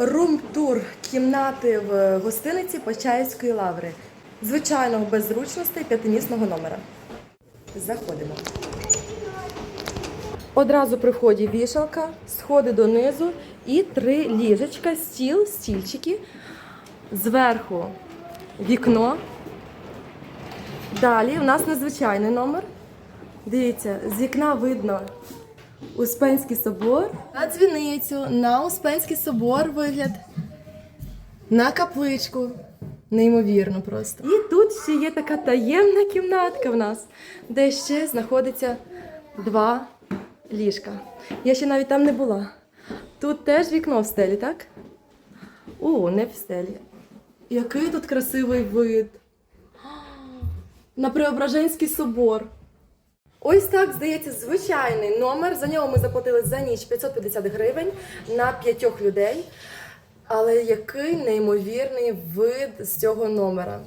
Рум-тур кімнати в гостиниці Почаївської лаври. Звичайного без зручностей п'ятимісного номера. Заходимо. Одразу при вході вішалка, сходи донизу і три ліжечка, стіл, стільчики. Зверху вікно. Далі у нас незвичайний номер. Дивіться, з вікна видно Успенський собор. На дзвіницю, на Успенський собор вигляд. На капличку. Неймовірно просто. І тут ще є така таємна кімнатка в нас, де ще знаходиться два ліжка. Я ще навіть там не була. Тут теж вікно в стелі, так? О, не в стелі. Який тут красивий вид. На Преображенський собор. Ось так здається звичайний номер. За нього ми заплатили за ніч 550 гривень на п'ятьох людей. Але який неймовірний вид з цього номера.